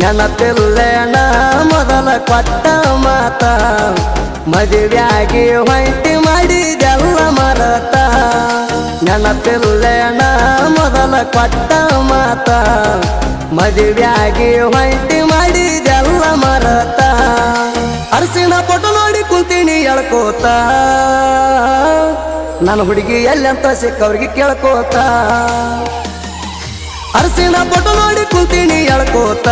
ನೆನಪಿಲ್ಲೇನ? ಮೊದಲ ಕೊಟ್ಟ ಮಾತ. ಮದುವೆಯಾಗಿ ಹೊಂಟಿ ಮಾಡಿದೆಲ್ಲ ಮರತ. ನೆನಪಿಲ್ಲೇಣ ಮೊದಲ ಕೊಟ್ಟ ಮಾತ. ಮದುವೆಯಾಗಿ ಹೊಂಟಿ ಮಾಡಿದೆಲ್ಲ ಮರತ. ಅರಸಿನ ಪೊಟ ನೋಡಿ ಕುಂತೀನಿ ಎಳ್ಕೋತ ನನ್ನ ಹುಡುಗಿ ಎಲ್ಲಂತ ಸಿಕ್ಕವ್ರಿಗೆ ಕೇಳ್ಕೋತ. ಅರಸಿನ ಫೋಟೋ ನೋಡಿ ಕುಂತೀನಿ ಎಳ್ಕೋತ.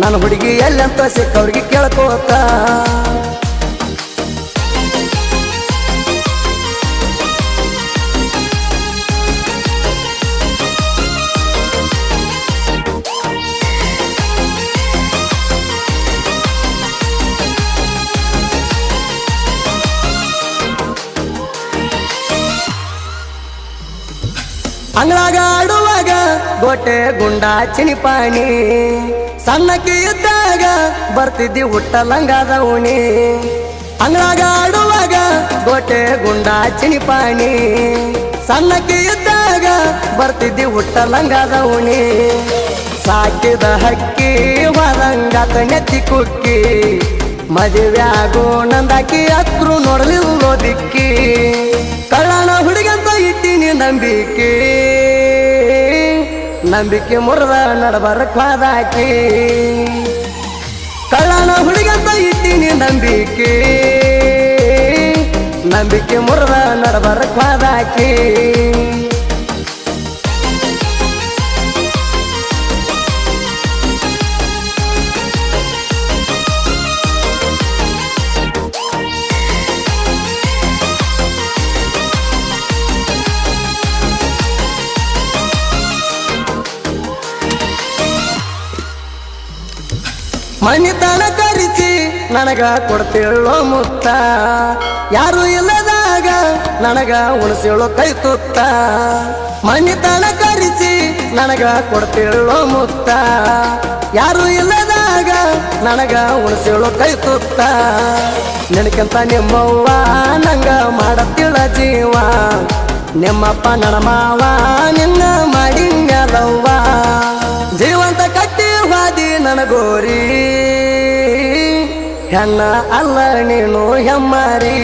ನನ್ನ ಹುಡುಗಿ ಎಲ್ಲಂತ ಸಿಕ್ಕವ್ರಿಗೆ ಕೇಳ್ಕೋತ. ಅಂಗಳಾಗ ಆಡುವಾಗ ಗೋಟೆ ಗುಂಡ ಚಿನಿಪಾಣಿ. ಸಣ್ಣಕ್ಕೆ ಇದ್ದಾಗ ಬರ್ತಿದ್ದಿ ಹುಟ್ಟ ಲಂಗಾದ ಉಣಿ ಅಂಗಳಾಗ ಆಡುವಾಗ ಗೋಟೆ ಗುಂಡ ಚಿನಿಪಾಣಿ. ಸಣ್ಣಕ್ಕೆ ಇದ್ದಾಗ ಬರ್ತಿದ್ದಿ ಹುಟ್ಟ ಲಂಗಾದ ಉಣಿ ಸಾಕಿದ ಹಕ್ಕಿ ಹೊಲಂಗಾತ ನೆತ್ತಿ ಕುಕ್ಕಿ. ಮದುವೆ ಆಗೋ ನಂದಾಕಿ ಹತ್ರು ನೋಡಲಿಲ್ಲೋ ಇಟ್ಟಿನಿ ನಂಬಿಕೆ. ನಂಬಿಕೆ ಮುರಿದ ನಡಬರ ಕ್ವಾದಾಕಿ ಕಳ್ಳನ ಹುಡುಗಂತ ಇಟ್ಟಿನಿ ನಂಬಿಕೆ. ನಂಬಿಕೆ ಮುರಿದ ನಡಬರ ಮಣಿತನ ಕರಿಸಿ ನನಗ ಕೊಡ್ತೇಳೋ ಮುತ್ತ. ಯಾರು ಇಲ್ಲದಾಗ ನನಗ ಉಣಸೇಳೋ ಕೈ ತುತ್ತ. ಮಣಿತನ ಕರಿಸಿ ನನಗ ಕೊಡ್ತೇಳೋ ಮುತ್ತ. ಯಾರು ಇಲ್ಲದಾಗ ನನಗ ಉಣಸೇಳೋ ಕೈ ತುತ್ತ. ನಿನಕಂತ ನಿಮ್ಮವ್ವ ನಂಗ ಮಾಡತ್ತಿಳ ಜೀವ. ನಿಮ್ಮಪ್ಪ ನನ್ನ ಮಾವ, ನಿನ್ನ ಮಾಡಿಂಗದವ್ವ ಜೀವಂತ ಕಟ್ಟಿ ಹಾದಿ ನನಗೋರಿ ಹೆಣ್ಣ ಅಲ್ಲ ನೀನು ಹೆಮ್ಮಾರಿ.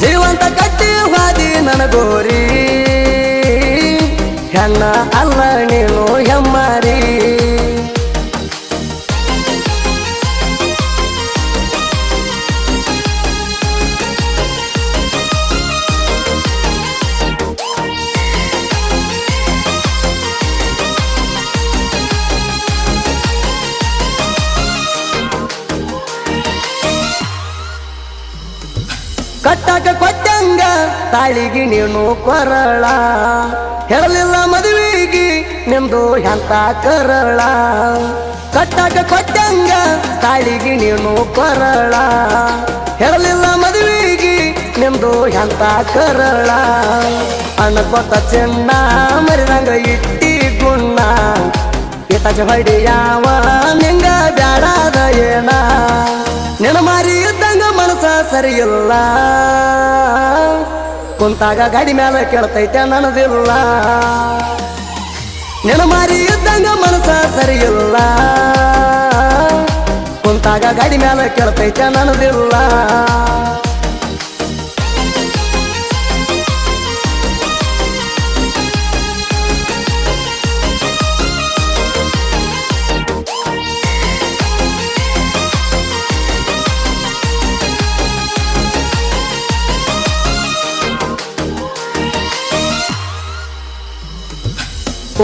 ಜೀವಂತ ಕಟ್ಟಿ ಹಾದಿ ನನಗೋರಿ ಅನ್ನ ಅಲ್ಲ ನೀನು ಹೆಮ್ಮಾರಿ. ಕಟ್ಟಾಕ ಕೊಟ್ಟಂಗ, ತಾಳಿಗಿ ನೀನು ಕೊರಳ. ಹೇಳಲಿಲ್ಲ ಮದುವೆಗಿ ನಿಮ್ದು ಎಂತ ಕರಳ. ಕಟ್ಟಾಕ ಕೊಟ್ಟಂಗ, ತಾಳಿಗಿ ನೀನು ಕೊರಳ. ಹೇಳಲಿಲ್ಲ ಮದುವೆಗಿ ನಿಮ್ದು ಎಂತ ಕರಳ. ಅಣ್ಣಕೊತ್ತ ಚೆನ್ನ ಮರಿದಂಗ ಇಟ್ಟಿ ಗುಣ್ಣ ಇತಚ ಹೊಡಿಯಾವ ಸರಿಯಿಲ್ಲ ಕುಂತಾಗ ಗಾಡಿ ಮ್ಯಾಲ ಕೇಳ್ತೈತೆ ನನದಿಲ್ಲ ನಿನ ಮಾರಿ ಇದ್ದಂಗ ಮನಸ ಸರಿಯಿಲ್ಲ. ಕುಂತಾಗ ಗಾಡಿ ಮ್ಯಾಲ ಕೇಳ್ತೈತೆ ನನದಿಲ್ಲ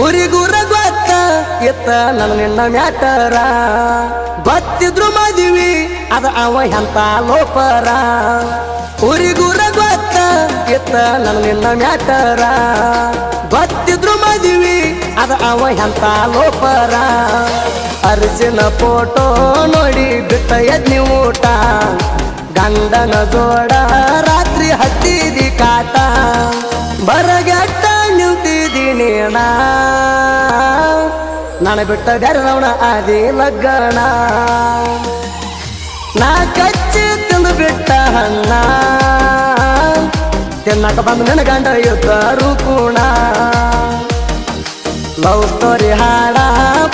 ಊರಿಗೂರ ಗೊತ್ತ ಎತ್ತ ನನ್ನ ನಿನ್ನ ಮ್ಯಾಟರ. ಬತ್ತಿದ್ರು ಮದಿವಿ, ಅದ ಅವ ಎಂತ ಲೋಪರ. ಊರಿಗೂರ ಗೊತ್ತ ಎತ್ತ ನನ್ನ ನಿನ್ನ ಮ್ಯಾಟರ. ಬತ್ತಿದ್ರು ಮದಿವಿ, ಅದ ಅವ ಎಂತ ಲೋಪರ. ಅರಿಸಿನ ಫೋಟೋ ನೋಡಿ ಬಿಟ್ಟ ಎದ್ನಿ ಊಟ. ಗಂಡನ ಜೋಡ ರಾತ್ರಿ ಹತ್ತಿದಿ ಕಾಟ. ಬರಗೆಟ್ಟ ನಿಂತಿದ್ದೀನಿ ನಾ ನಾನು ಬಿಟ್ಟ ಬೆರವಣ ಆದಿ ಲಗ್ಗಣ ನಾ ಕಚ್ಚಿ ತಿಂದು ಬಿಟ್ಟ ಹಣ್ಣ ತಿನ್ನಕ ಬಂದು ನಿನ್ನ ಗಂಡ ಇದ್ದರು ಕೂಣ ಲವ್ ಸ್ಟೋರಿ ಹಾಡ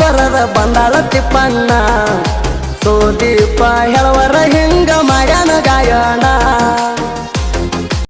ಬರದ ಬಂದಾಳ ತಿಪ್ಪಣ್ಣ. ಸೋದೀಪ ಹೇಳವರ ಹಿಂಗ ಮಗನ ಗಾಯಣ.